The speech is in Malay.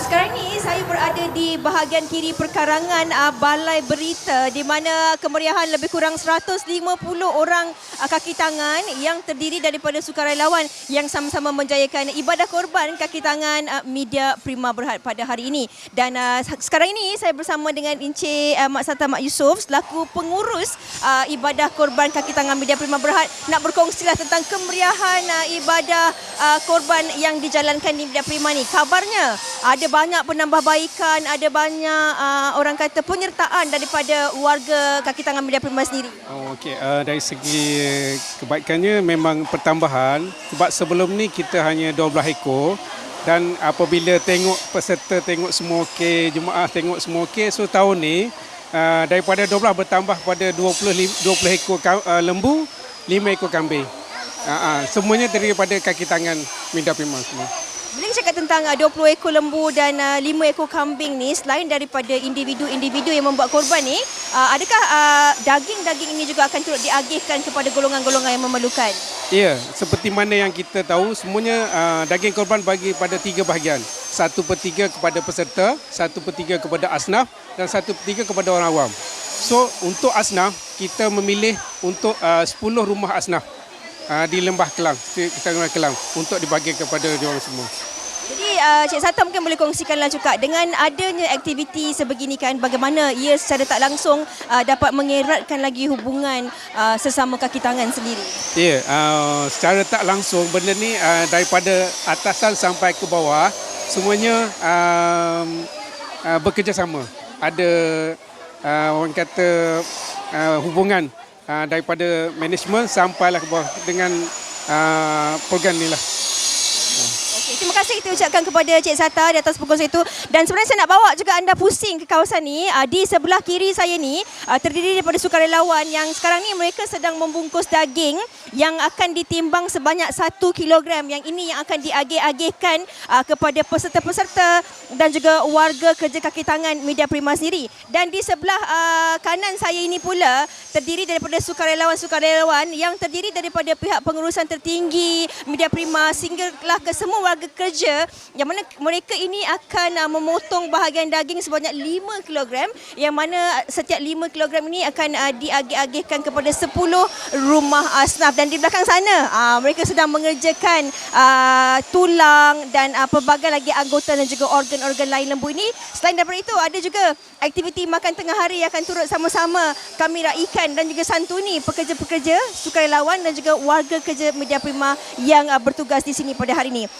sekarang ini saya berada di bahagian kiri perkarangan uh, Balai Berita di mana kemeriahan lebih kurang 150 orang uh, kaki tangan yang terdiri daripada sukarelawan yang sama-sama menjayakan ibadah korban kaki tangan uh, media Prima Berhad pada hari ini. Dan uh, sekarang ini saya bersama dengan Encik uh, Mak Sata Mak Yusof selaku pengurus uh, ibadah korban kaki tangan media Prima Berhad nak berkongsilah tentang kemeriahan uh, ibadah uh, korban yang dijalankan di media Prima ni. Kabarnya ada banyak penambahbaikan, ada banyak uh, orang kata penyertaan daripada warga kaki tangan media Prima sendiri. Oh, okey. Uh, dari segi kebaikannya memang pertambahan sebab sebelum ni kita hanya 12 ekor dan apabila tengok peserta tengok semua okey, jemaah tengok semua okey, so tahun ni uh, daripada 12 bertambah pada 20 li- 20 ekor uh, lembu, 5 ekor kambing. Uh, uh, semuanya daripada kaki tangan Minda Prima semua. Bila kita cakap tentang uh, 20 ekor lembu dan uh, 5 ekor kambing ni selain daripada individu-individu yang membuat korban ni, uh, adakah daging-daging ini juga akan turut diagihkan kepada golongan-golongan yang memerlukan? Ya, seperti mana yang kita tahu, semuanya daging korban bagi pada tiga bahagian. Satu per tiga kepada peserta, satu per tiga kepada asnaf dan satu per tiga kepada orang awam. So, untuk asnaf, kita memilih untuk uh, 10 rumah asnaf uh, di Lembah Kelang, Ketanggungan Kelang untuk dibagi kepada diorang semua. Jadi uh, Cik Sata mungkin boleh kongsikanlah juga dengan adanya aktiviti sebegini kan bagaimana ia secara tak langsung uh, dapat mengeratkan lagi hubungan uh, sesama kaki tangan sendiri. Ya, uh, secara tak langsung benda ni uh, daripada atasan sampai ke bawah semuanya um, uh, bekerjasama. Ada uh, orang kata uh, hubungan uh, daripada management sampailah ke bawah dengan uh, program ni lah. Okey, terima kasih kita ucapkan kepada Cik Sata di atas perkongsian itu dan sebenarnya saya nak bawa juga anda pusing ke kawasan ni uh, di sebelah kiri saya ni uh, terdiri daripada sukarelawan yang sekarang ni mereka sedang membungkus daging yang akan ditimbang sebanyak 1 kilogram yang ini yang akan diagih-agihkan uh, kepada peserta-peserta dan juga warga kerja kaki tangan media Prima sendiri. Dan di sebelah uh, kanan saya ini pula terdiri daripada sukarelawan-sukarelawan yang terdiri daripada pihak pengurusan tertinggi media Prima sehinggalah ke semua warga kerja yang mana mereka ini akan uh, memotong bahagian daging sebanyak 5 kg yang mana setiap 5 kg ini akan uh, diagih-agihkan kepada 10 rumah asnaf dan di belakang sana uh, mereka sedang mengerjakan uh, tulang dan uh, pelbagai lagi anggota dan juga organ-organ lain lembu ini. Selain daripada itu ada juga aktiviti makan tengah hari yang akan turut sama-sama kami raikan dan juga santuni pekerja-pekerja sukarelawan dan juga warga kerja media prima yang uh, bertugas di sini pada hari ini